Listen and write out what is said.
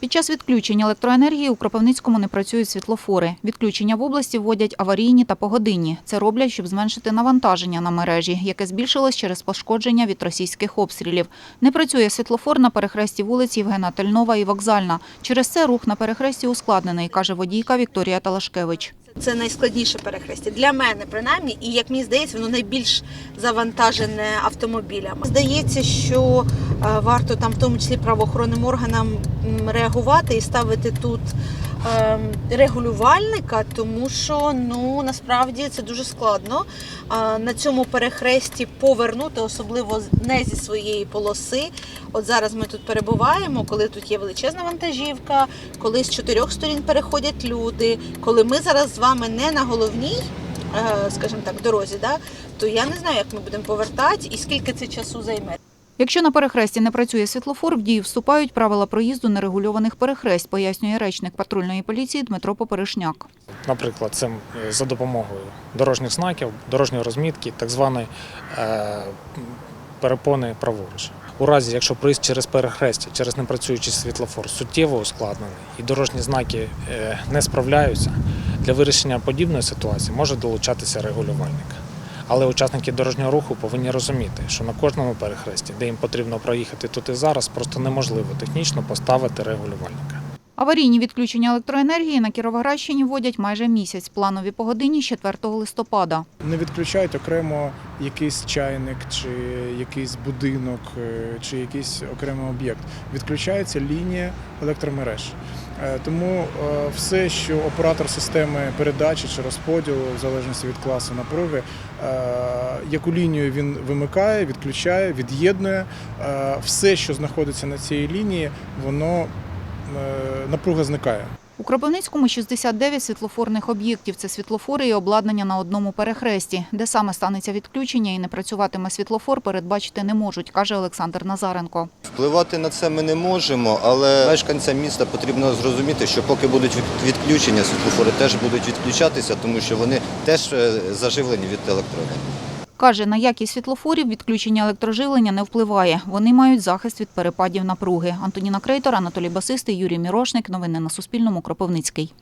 Під час відключення електроенергії у Кропивницькому не працюють світлофори. Відключення в області вводять аварійні та погодинні. Це роблять, щоб зменшити навантаження на мережі, яке збільшилось через пошкодження від російських обстрілів. Не працює світлофор на перехресті вулиць Євгена Тельнова і Вокзальна. Через це рух на перехресті ускладнений, каже водійка Вікторія Талашкевич. Це найскладніше перехрестя для мене, принаймні, і як мені здається, воно найбільш завантажене автомобілями. Здається, що варто там, в тому числі правоохоронним органам, реагувати і ставити тут ем, регулювальника, тому що ну насправді це дуже складно на цьому перехресті повернути, особливо не зі своєї полоси. От зараз ми тут перебуваємо, коли тут є величезна вантажівка, коли з чотирьох сторін переходять люди, коли ми зараз з вами не на головній, е, скажімо так, дорозі, да, то я не знаю, як ми будемо повертати і скільки це часу займе. Якщо на перехресті не працює світлофор, в дію вступають правила проїзду нерегульованих перехресть, пояснює речник патрульної поліції Дмитро Поперешняк. Наприклад, це е, за допомогою дорожніх знаків, дорожньої розмітки, так званої е, перепони праворуч. У разі, якщо проїзд через перехрестя, через непрацюючий світлофор суттєво ускладнений і дорожні знаки е, не справляються, для вирішення подібної ситуації може долучатися регулювальник. Але учасники дорожнього руху повинні розуміти, що на кожному перехресті, де їм потрібно проїхати тут і зараз, просто неможливо технічно поставити регулювальника. Аварійні відключення електроенергії на Кіровоградщині вводять майже місяць. Планові погодинні з 4 листопада. не відключають окремо якийсь чайник чи якийсь будинок е, чи якийсь окремий об'єкт. Відключається лінія електромереж. Е, Тому е, все, що оператор системи передачі чи розподілу, в залежності від класу напруги, яку лінію він вимикає, відключає, від'єднує, все, що знаходиться на цій лінії, воно напруга зникає. У Кропивницькому 69 світлофорних об'єктів. Це світлофори і обладнання на одному перехресті. Де саме станеться відключення і не працюватиме світлофор, передбачити не можуть, каже Олександр Назаренко. Впливати на це ми не можемо, але мешканцям міста потрібно зрозуміти, що поки будуть від- відключення, світлофори теж будуть відключатися, тому що вони теж е, заживлені від електроенергії. Каже, на якість світлофорів відключення електроживлення не впливає. Вони мають захист від перепадів напруги. Антоніна Крейтор, Анатолій Басистий, Юрій Мірошник. Новини на Суспільному. Кропивницький.